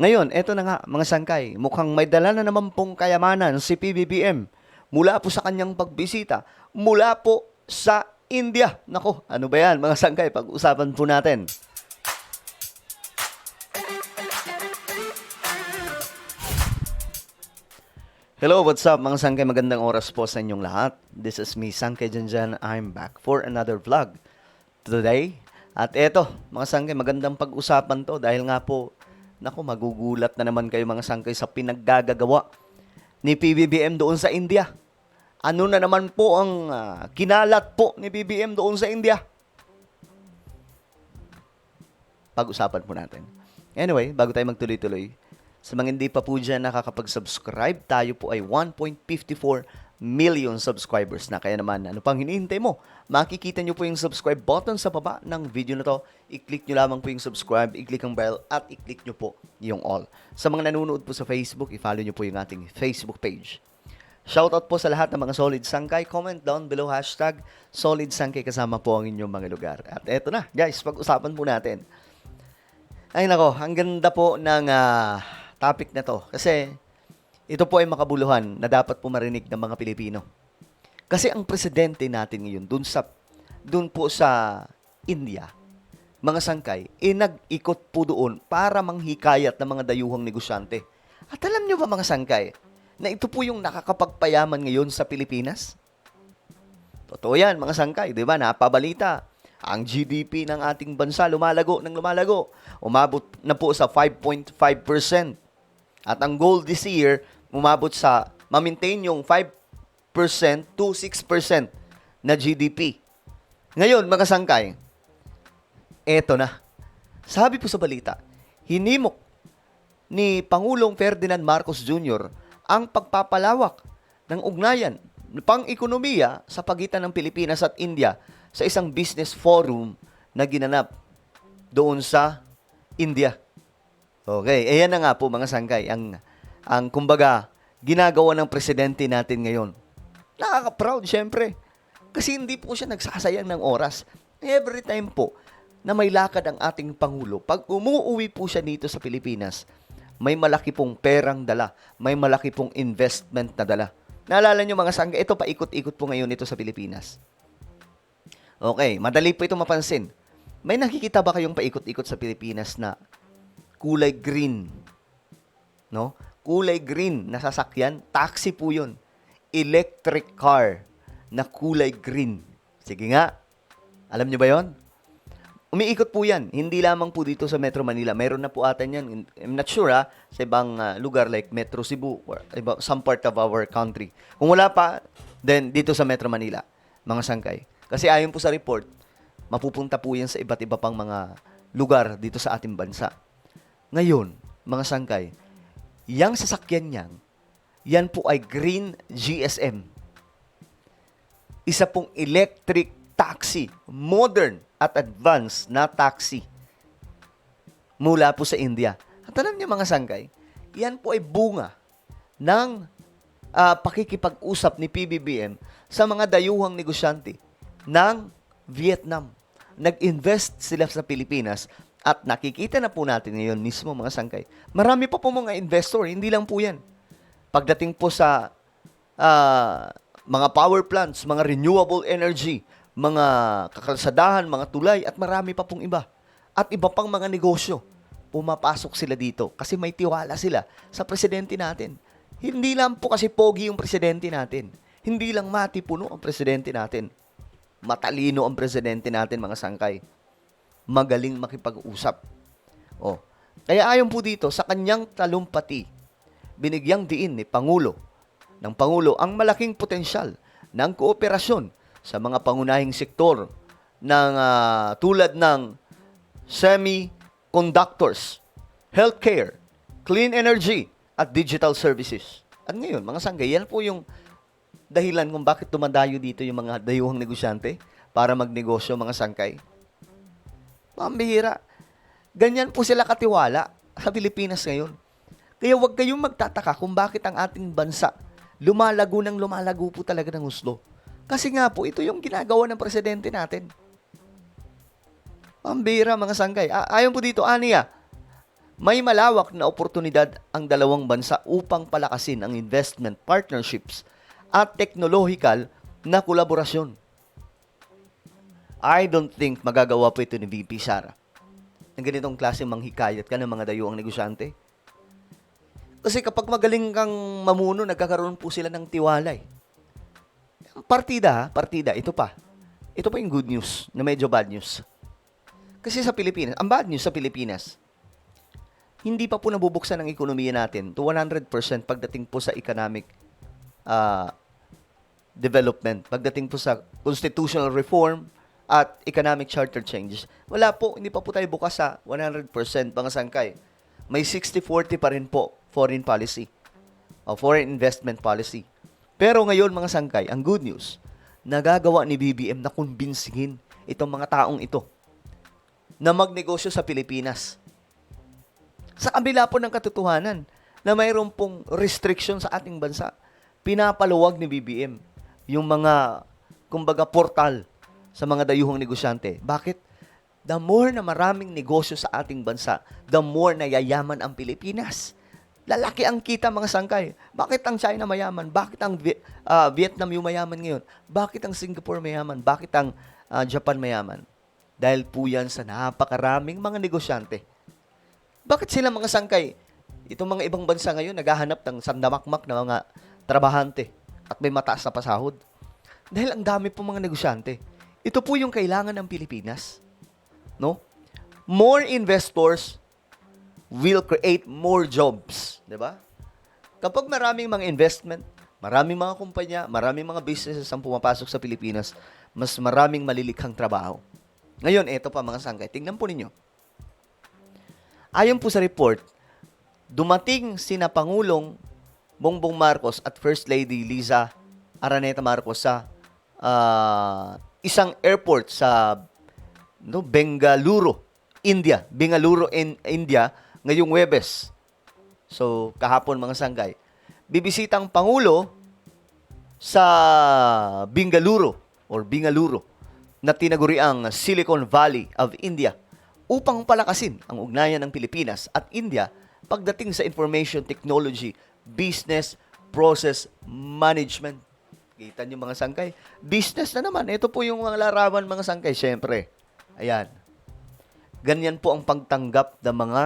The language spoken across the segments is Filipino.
Ngayon, eto na nga, mga sangkay, mukhang may dala na naman pong kayamanan si PBBM mula po sa kanyang pagbisita, mula po sa India. Nako, ano ba yan, mga sangkay, pag-usapan po natin. Hello, what's up mga sangkay? Magandang oras po sa inyong lahat. This is me, Sangkay Janjan. I'm back for another vlog today. At eto, mga sangkay, magandang pag-usapan to dahil nga po, naku, magugulat na naman kayo mga sangkay sa pinaggagagawa ni PBBM doon sa India. Ano na naman po ang ah, kinalat po ni PBBM doon sa India? Pag-usapan po natin. Anyway, bago tayo magtuloy-tuloy, sa mga hindi pa po dyan nakakapag-subscribe, tayo po ay 1.54 million subscribers na. Kaya naman, ano pang hinihintay mo? Makikita nyo po yung subscribe button sa baba ng video na to. I-click nyo lamang po yung subscribe, i-click ang bell, at i-click nyo po yung all. Sa mga nanonood po sa Facebook, i-follow nyo po yung ating Facebook page. Shoutout po sa lahat ng mga Solid Sangkay. Comment down below hashtag Solid Sangkay kasama po ang inyong mga lugar. At eto na, guys, pag-usapan po natin. Ay nako, ang ganda po ng ah, topic na to. Kasi ito po ay makabuluhan na dapat po marinig ng mga Pilipino. Kasi ang presidente natin ngayon dun sa dun po sa India, mga sangkay, eh nag-ikot po doon para manghikayat ng mga dayuhang negosyante. At alam nyo ba mga sangkay, na ito po yung nakakapagpayaman ngayon sa Pilipinas? Totoo yan, mga sangkay, di ba? Napabalita. Ang GDP ng ating bansa lumalago ng lumalago. Umabot na po sa 5.5%. At ang goal this year, umabot sa ma-maintain yung 5% to 6% na GDP. Ngayon, mga sangkay, eto na. Sabi po sa balita, hinimok ni Pangulong Ferdinand Marcos Jr. ang pagpapalawak ng ugnayan pang-ekonomiya sa pagitan ng Pilipinas at India sa isang business forum na ginanap doon sa India. Okay, ayan na nga po mga sangkay, ang, ang kumbaga, ginagawa ng presidente natin ngayon. Nakaka-proud, syempre. Kasi hindi po siya nagsasayang ng oras. Every time po na may lakad ang ating Pangulo, pag umuwi po siya dito sa Pilipinas, may malaki pong perang dala, may malaki pong investment na dala. Naalala nyo mga sangga, ito paikot-ikot po ngayon ito sa Pilipinas. Okay, madali po ito mapansin. May nakikita ba kayong paikot-ikot sa Pilipinas na kulay green? No? Kulay green na sasakyan, taxi po 'yun. Electric car na kulay green. Sige nga. Alam niyo ba 'yon? Umiikot po 'yan. Hindi lamang po dito sa Metro Manila. Meron na po ata 'yan. I'm not sure ha, sa ibang ah, lugar like Metro Cebu or iba, some part of our country. Kung wala pa, then dito sa Metro Manila, mga sangkay. Kasi ayon po sa report, mapupunta po yan sa iba't iba pang mga lugar dito sa ating bansa. Ngayon, mga sangkay, yang sasakyan niyan, yan po ay Green GSM. Isa pong electric taxi, modern at advanced na taxi mula po sa India. At alam niyo mga sangkay, yan po ay bunga ng ah, pakikipag-usap ni PBBM sa mga dayuhang negosyante ng Vietnam. Nag-invest sila sa Pilipinas at nakikita na po natin ngayon mismo mga sangkay. Marami pa po mga investor, hindi lang po yan. Pagdating po sa ah, mga power plants, mga renewable energy, mga kakalsadahan, mga tulay, at marami pa pong iba. At iba pang mga negosyo, pumapasok sila dito kasi may tiwala sila sa presidente natin. Hindi lang po kasi pogi yung presidente natin. Hindi lang matipuno ang presidente natin. Matalino ang presidente natin, mga sangkay. Magaling makipag-usap. Oh. Kaya ayon po dito, sa kanyang talumpati, binigyang diin ni Pangulo ng Pangulo ang malaking potensyal ng kooperasyon sa mga pangunahing sektor ng ah, tulad ng semiconductors, healthcare, clean energy, at digital services. At ngayon, mga sanggay, yan po yung dahilan kung bakit dumadayo dito yung mga dayuhang negosyante para magnegosyo mga sangkay. Pambihira. Ganyan po sila katiwala sa Pilipinas ngayon. Kaya huwag kayong magtataka kung bakit ang ating bansa lumalago ng lumalago po talaga ng huslo. Kasi nga po, ito yung ginagawa ng presidente natin. Pambira mga sanggay. A- ayon po dito, Aniya, May malawak na oportunidad ang dalawang bansa upang palakasin ang investment partnerships at technological na kolaborasyon. I don't think magagawa po ito ni VP Sara. Ng ganitong klase manghikayat ka ng mga dayuang negosyante. Kasi kapag magaling kang mamuno, nagkakaroon po sila ng tiwala eh. Partida, partida, ito pa. Ito pa yung good news na medyo bad news. Kasi sa Pilipinas, ang bad news sa Pilipinas, hindi pa po nabubuksan ang ekonomiya natin to 100% pagdating po sa economic ah, development, pagdating po sa constitutional reform at economic charter changes. Wala po, hindi pa po tayo bukas sa 100% mga sangkay. May 60-40 pa rin po foreign policy o foreign investment policy. Pero ngayon mga sangkay, ang good news, nagagawa ni BBM na kumbinsihin itong mga taong ito na magnegosyo sa Pilipinas. Sa kabila po ng katotohanan na mayroon pong restriction sa ating bansa, pinapaluwag ni BBM yung mga, kumbaga, portal sa mga dayuhang negosyante. Bakit? The more na maraming negosyo sa ating bansa, the more na yayaman ang Pilipinas. Lalaki ang kita mga sangkay. Bakit ang China mayaman? Bakit ang ah, Vietnam yung mayaman ngayon? Bakit ang Singapore mayaman? Bakit ang ah, Japan mayaman? Dahil po yan sa napakaraming mga negosyante. Bakit sila mga sangkay? Itong mga ibang bansa ngayon naghahanap ng sandamakmak na mga trabahante at may mataas na pasahod. Dahil ang dami po mga negosyante. Ito po yung kailangan ng Pilipinas. No? More investors will create more jobs. 'di ba? Kapag maraming mga investment, maraming mga kumpanya, maraming mga businesses ang pumapasok sa Pilipinas, mas maraming malilikhang trabaho. Ngayon, eto pa mga sangkay. Tingnan po ninyo. Ayon po sa report, dumating sina Pangulong Bongbong Marcos at First Lady Liza Araneta Marcos sa ah, isang airport sa no, Bengaluru, India. Bengaluru, in India, ngayong Webes. So, kahapon mga sanggay. Bibisita ang Pangulo sa Bengaluru or Bengaluru na tinaguriang Silicon Valley of India upang palakasin ang ugnayan ng Pilipinas at India pagdating sa information technology, business, process management. Kita niyo mga sangkay. Business na naman. Ito po yung mga larawan mga sangkay. Siyempre. Ayan. Ganyan po ang pagtanggap ng mga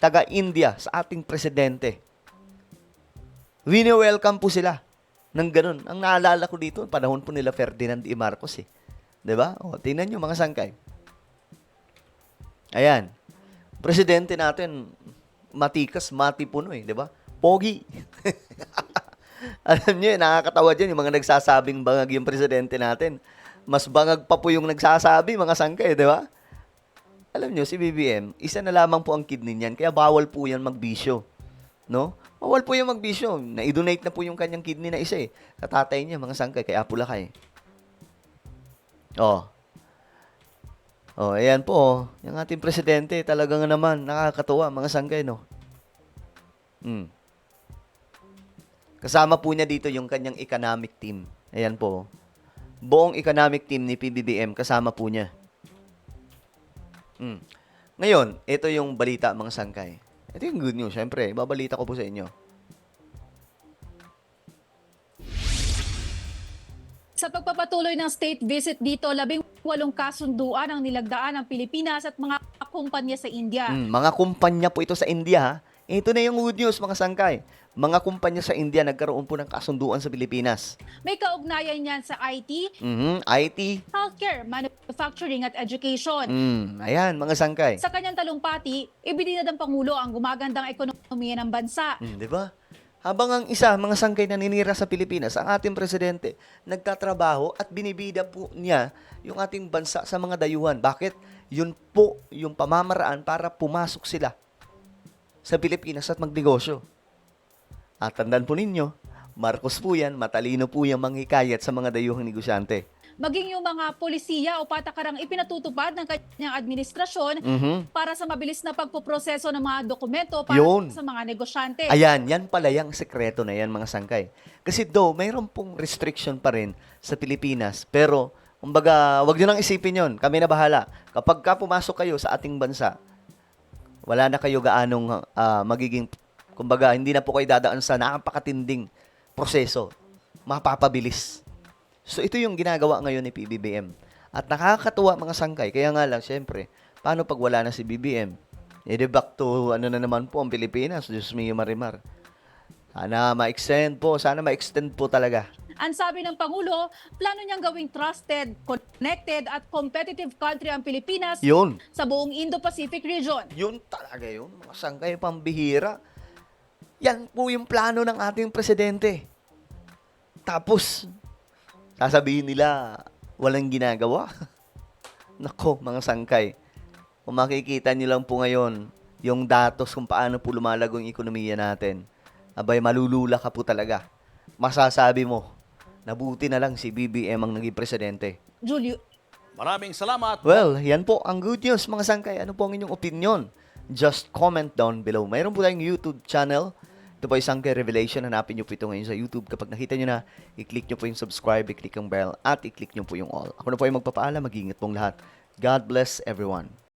taga-India sa ating presidente. Wini-welcome po sila ng ganun. Ang naalala ko dito, panahon po nila Ferdinand E. Marcos eh. 'Di ba? O, tingnan nyo mga sangkay. Ayan. Presidente natin, matikas, mati puno eh, 'di ba? Pogi. Alam niyo, eh, nakakatawa dyan yung mga nagsasabing bangag yung presidente natin. Mas bangag pa po yung nagsasabi, mga sangkay, di ba? Alam niyo, si BBM, isa na lamang po ang kidney niyan, kaya bawal po yan magbisyo. No? Bawal po yung magbisyo. Na-donate na po yung kanyang kidney na isa eh. Sa niya, mga sangkay, kaya pula kay. Oh. Oh, ayan po. oh. Yung ating presidente, talaga nga naman, nakakatuwa, mga sangkay, no? Hmm. Kasama po niya dito yung kanyang economic team. Ayan po. Buong economic team ni PBBM, kasama po niya. Hmm. Ngayon, ito yung balita mga sangkay. Ito yung good news, syempre. Babalita ko po sa inyo. Sa pagpapatuloy ng state visit dito, labing walong kasunduan ang nilagdaan ng Pilipinas at mga kumpanya sa India. Hmm, mga kumpanya po ito sa India, ha? Ito na yung good news, mga sangkay. Mga kumpanya sa India nagkaroon po ng kasunduan sa Pilipinas. May kaugnayan yan sa IT, Mhm, IT. healthcare, manufacturing at education. Hmm, ayan, mga sangkay. Sa kanyang talumpati, ibinida ng Pangulo ang gumagandang ekonomiya ng bansa. Hmm, di ba? Habang ang isa, mga sangkay na ninira sa Pilipinas, ang ating presidente, nagtatrabaho at binibida po niya yung ating bansa sa mga dayuhan. Bakit? Yun po yung pamamaraan para pumasok sila sa Pilipinas at magnegosyo. At tandaan po ninyo, Marcos po yan, matalino po yung manghikayat sa mga dayuhang negosyante. Maging yung mga polisiya o patakarang ipinatutupad ng kanyang administrasyon Mhm. para sa mabilis na pagpuproseso ng mga dokumento para Yun. sa mga negosyante. Ayan, yan pala yung sekreto na yan mga sangkay. Kasi though, mayroon pong restriction pa rin sa Pilipinas, pero, kumbaga, wag nyo nang isipin yon Kami na bahala. Kapag ka pumasok kayo sa ating bansa, wala na kayo gaanong ah, magiging, kumbaga, hindi na po kayo dadaan sa napakatinding proseso. Mapapabilis. So, ito yung ginagawa ngayon ni PBBM. At nakakatuwa mga sangkay. Kaya nga lang, syempre, paano pag wala na si BBM? Eh, back to, ano na naman po, ang Pilipinas. Diyos mio marimar. Sana ma-extend po. Sana ma-extend po talaga. Ang sabi ng Pangulo, plano niyang gawing trusted, connected at competitive country ang Pilipinas Yun. sa buong Indo-Pacific region. Yun talaga yun. Mga sangkay pambihira. Yan po yung plano ng ating presidente. Tapos, sasabihin nila, walang ginagawa. Nako, mga sangkay. Kung makikita nyo lang po ngayon, yung datos kung paano po lumalago yung ekonomiya natin, abay, malulula ka po talaga. Masasabi mo, nabuti na lang si BBM ang naging presidente. Julio, Maraming salamat. Well, yan po ang good news mga sangkay. Ano po ang inyong opinion? Just comment down below. Mayroon po tayong YouTube channel. Ito po Sangkay Revelation. Hanapin nyo po ito ngayon sa YouTube. Kapag nakita nyo na, i-click nyo po yung subscribe, i-click yung bell, at i-click nyo po yung all. Ako na po ay magpapaalam. Mag-ingat pong lahat. God bless everyone.